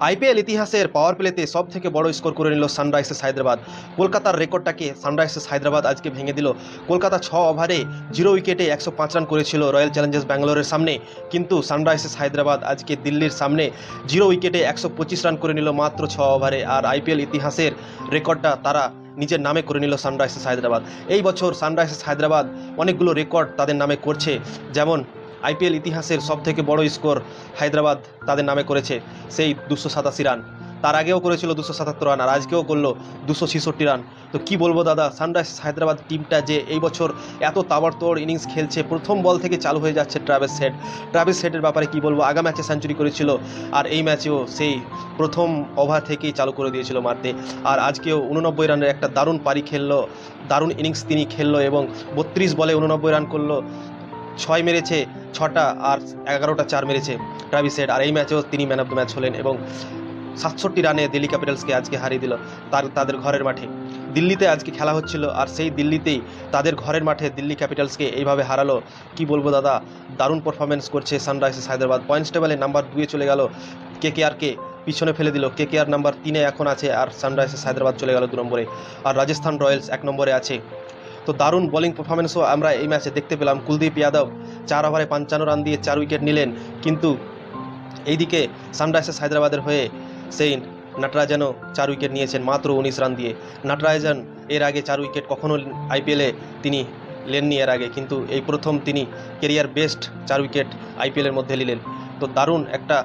IPL ইতিহাসের পাওয়ার প্লেতে সব থেকে বড় স্কোর করে নিল সানরাইজার্স হায়দ্রাবাদ। কলকাতার রেকর্ডটাকে সানরাইজার্স হায়দ্রাবাদ আজকে ভেঙে দিল। কলকাতা ছ ওভারে জিরো উইকেটে একশো পাঁচ রান করেছিল রয়্যাল চ্যালেঞ্জার্স ব্যাঙ্গালোরের সামনে। কিন্তু সানরাইজার্স হায়দ্রাবাদ আজকে দিল্লির সামনে জিরো উইকেটে একশো পঁচিশ রান করে নিল মাত্র ছ ওভারে আর আইপিএল ইতিহাসের রেকর্ডটা তারা নিজের নামে করে নিল সানরাইজার্স হায়দ্রাবাদ। এই বছর সানরাইজার্স হায়দ্রাবাদ অনেকগুলো রেকর্ড তাদের নামে করছে। যেমন আইপিএল ইতিহাসের সবথেকে বড় স্কোর হায়দ্রাবাদ তাদের নামে করেছে সেই দুশো সাতাশি রান। তার আগেও করেছিল দুশো সাতাত্তর রান, আর আজকেও করল দুশো ছেষট্টি রান। তো কি বলব দাদা সানরাইজার্স হায়দ্রাবাদ টিমটা যে এই বছর এত তাবড়তোড় ইনিংস খেলছে, প্রথম বল থেকে চালু হয়ে যাচ্ছে ট্রাভেস সেট। ট্রাভেস সেটের ব্যাপারে কি বলব, আগা ম্যাচে সেঞ্চুরি করেছিল, আর এই ম্যাচেও সেই প্রথম ওভার থেকেই চালু করে দিয়েছিল মারতে। আর আজকেও উননব্বই রানের একটা দারুণ পারি খেললো, দারুণ ইনিংস তিনি খেললো এবং বত্রিশ বলে উননব্বই রান করল। ছয় মেরেছে, ছটা আর এগারোটা চার মেরেছে ট্রাভিস হেড আর এই ম্যাচেও তিনি ম্যান অফ দ্য ম্যাচ হলেন এবং সাতষট্টি রানে দিল্লি ক্যাপিটালসকে আজকে হারিয়ে দিল তার, তাদের ঘরের মাঠে। দিল্লিতে আজকে খেলা হচ্ছিল আর সেই দিল্লিতেই তাদের ঘরের মাঠে দিল্লি ক্যাপিটালসকে এইভাবে হারালো। কি বলব দাদা? দারুণ পারফরমেন্স করছে সানরাইজার্স হায়দ্রাবাদ। পয়েন্টস টেবলে নাম্বার দুয়ে চলে গেল কে কে পিছনে ফেলে দিল কে কে আর নাম্বার তিনে এখন আছে আর সানরাইজার্স হায়দ্রাবাদ চলে গেল দু নম্বরে। আর রাজস্থান রয়্যালস এক নম্বরে আছে। তো দারুণ বোলিং পারফরমেন্সও আমরা এই ম্যাচে দেখতে পেলাম। কুলদীপ যাদব চার ওভারে পঞ্চান্ন রান দিয়ে চার উইকেট নিলেন। কিন্তু এইদিকে সানরাইজার্স হায়দ্রাবাদের হয়ে সেই নটরাজনও চার উইকেট নিয়েছেন মাত্র উনিশ রান দিয়ে। নটরাজন এর আগে চার উইকেট কখনো আইপিএলে তিনি লেননি এর আগে, কিন্তু এই প্রথম তিনি কেরিয়ার বেস্ট চার উইকেট আইপিএলের মধ্যে নিলেন। তো দারুণ একটা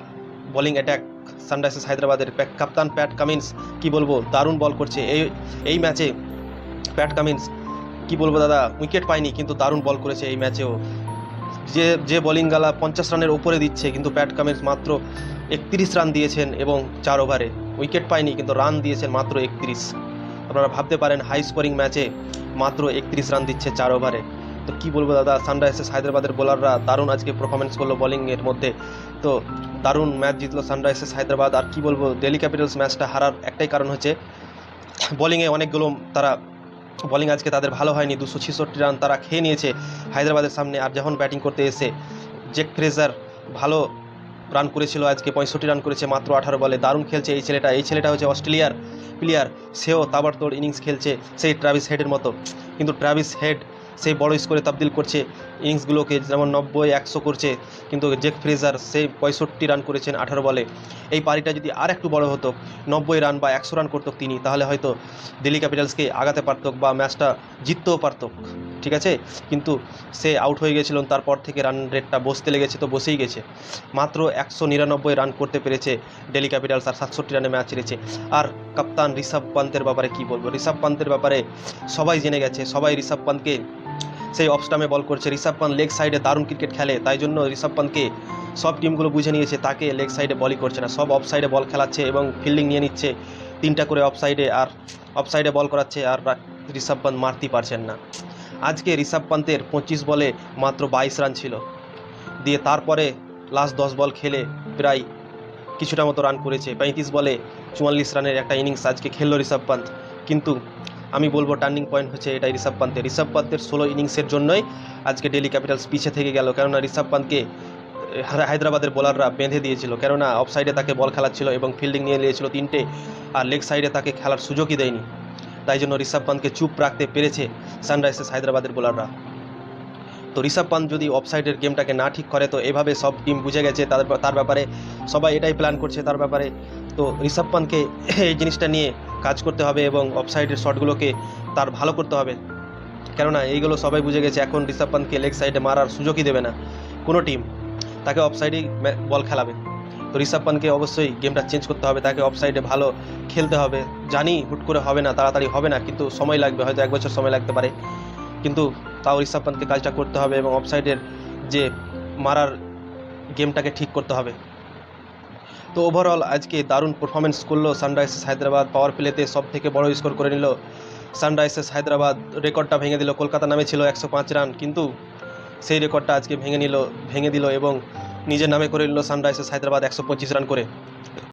বোলিং অ্যাটাক সানরাইজার্স হায়দ্রাবাদের। কাপ্তান প্যাট কামিন্স, কি বলব, দারুণ বল করছে। এই এই ম্যাচে প্যাট কামিন্স কি বলব দাদা? উইকেট পায়নি কিন্তু দারুণ বল করেছে এই ম্যাচেও যে যে বোলিং গালা পঞ্চাশ রানের ওপরে দিচ্ছে, কিন্তু প্যাট কামিন্স মাত্র একত্রিশ রান দিয়েছেন এবং চার ওভারে উইকেট পায়নি কিন্তু রান দিয়েছেন মাত্র একত্রিশ। আপনারা ভাবতে পারেন হাই স্কোরিং ম্যাচে মাত্র একত্রিশ রান দিচ্ছে চার ওভারে তো কী বলব দাদা সানরাইজার্স হায়দ্রাবাদের বোলাররা দারুণ আজকে পারফরমেন্স করল বোলিংয়ের মধ্যে। তো দারুণ ম্যাচ জিতলো সানরাইজার্স হায়দ্রাবাদ। আর কী বলব দিল্লি ক্যাপিটালস ম্যাচটা হারার একটাই কারণ হচ্ছে বোলিংয়ে অনেকগুলো তারা বোলিং আজকে তাদের ভালো হয়নি, দুশো ছেষট্টি রান তারা খেয়ে নিয়েছে হায়দ্রাবাদের সামনে। আর যখন ব্যাটিং করতে এসে জেক ফ্রেজার ভালো রান করেছিল, আজকে পঁয়ষট্টি রান করেছে মাত্র আঠারো বলে, দারুণ খেলছে এই ছেলেটা। এই ছেলেটা হচ্ছে অস্ট্রেলিয়ার প্লেয়ার সেও তাবড়তোড় ইনিংস খেলছে, সেই ট্রাভিস হেডের মতো। কিন্তু ট্রাভিস হেড সেই বড় স্কোরে তাবদিল করছে। ইনিংসগুলোকে যেমন নব্বই, একশো করছে, কিন্তু জেক ফ্রেজার সেই পঁয়ষট্টি রান করেছেন আঠারো বলে। এই পারিটা যদি আর একটু বড় হতো, নব্বই রান বা একশো রান করতো তিনি, তাহলে হয়তো দিল্লি ক্যাপিটালসকে আগাতে পারত বা ম্যাচটা জিততেও পারত ঠিক আছে? কিন্তু সে আউট হয়ে গেছিলেন তারপর থেকে রান রেটটা বসতে লেগেছে, তো বসেই গেছে। মাত্র একশো নিরানব্বই রান করতে পেরেছে ডেলি ক্যাপিটালস আর সাতষট্টি রানে ম্যাচ হেরেছে। আর কাপ্তান ঋষভ পান্তের ব্যাপারে কি বলব? ঋষভ পান্তের ব্যাপারে সবাই জেনে গেছে, সবাই ঋষভ পান্তকে সেই অফ স্টামে বল করছে। ঋষভ পান্ত লেগ সাইডে দারুণ ক্রিকেট খেলে। তাই জন্য ঋষভ পান্তকে সব টিমগুলো বুঝে নিয়েছে, তাকে লেগ সাইডে বলই করছে না। সব অফ সাইডে বল খেলাচ্ছে এবং ফিল্ডিং নিয়ে নিচ্ছে। তিনটা করে অফ সাইডে আর অফ সাইডে বল করাচ্ছে আর ঋষভ পান্ত মারতেই পারছেন না। আজকে ঋষভ পান্তের পঁচিশ বলে মাত্র বাইশ রান ছিল। দিয়ে তারপরে লাস্ট দশ বল খেলে প্রায় কিছুটা মতো রান করেছে। পঁয়ত্রিশ বলে চুয়াল্লিশ রানের একটা ইনিংস আজকে খেললো ঋষভ পান্ত কিন্তু আমি বলব টার্নিং পয়েন্ট হচ্ছে এটা ঋষভ পান্তের ঋষভ পান্তের ষোলো ইনিংসের জন্যই আজকে ডেলি ক্যাপিটালস পিছে থেকে গেল। কেননা ঋষভ পান্তকে হায়দ্রাবাদের বোলাররা বেঁধে দিয়েছিল। কেননা অফ সাইডে তাকে বল খেলাচ্ছিল এবং ফিল্ডিং নিয়ে নিয়েছিল তিনটে আর লেগ সাইডে তাকে খেলার সুযোগই দেয়নি। তাই জন্য ঋষভ পান্তকে চুপ রাখতে পেরেছে সানরাইজার্স হায়দ্রাবাদের বোলাররা তো ঋষভ পান্ত যদি অফসাইডের গেমটাকে না ঠিক করে, তো এভাবে সব টিম বুঝে গেছে। তাদের তার ব্যাপারে সবাই এটাই প্ল্যান করছে তার ব্যাপারে। তো ঋষভ পান্তকে এই জিনিসটা নিয়ে কাজ করতে হবে এবং অফসাইডের শটগুলোকে তার ভালো করতে হবে। কেননা এইগুলো সবাই বুঝে গেছে, এখন ঋষভ পান্তকে লেগ সাইডে মারার সুযোগই দেবে না। কোনো টিম তাকে অফসাইডেই বল খেলাবে। তো ঋষভ পান্তকে অবশ্যই গেমটা চেঞ্জ করতে হবে, তাকে অফসাইডে ভালো খেলতে হবে। জানি হুট করে হবে না, তাড়াতাড়ি হবে না, কিন্তু সময় লাগবে, হয়তো এক বছর সময় লাগতে পারে। কিন্তু তাও ঋষভ পান্তকে কাজটা করতে হবে এবং অফসাইডের যে মারার গেমটাকে ঠিক করতে হবে। তো ওভারঅল আজকে দারুণ পারফরমেন্স করল সানরাইজার্স হায়দ্রাবাদ। পাওয়ার প্লেতে সব থেকে বড় স্কোর করে নিল সানরাইজার্স হায়দ্রাবাদ। রেকর্ডটা ভেঙে দিল, কলকাতা নামে ছিল একশো পাঁচ রান কিন্তু সেই রেকর্ডটা আজকে ভেঙে নিল, ভেঙে দিল এবং নিজের নামে করে নিল সানরাইজার্স হায়দ্রাবাদ একশো পঁচিশ রান করে।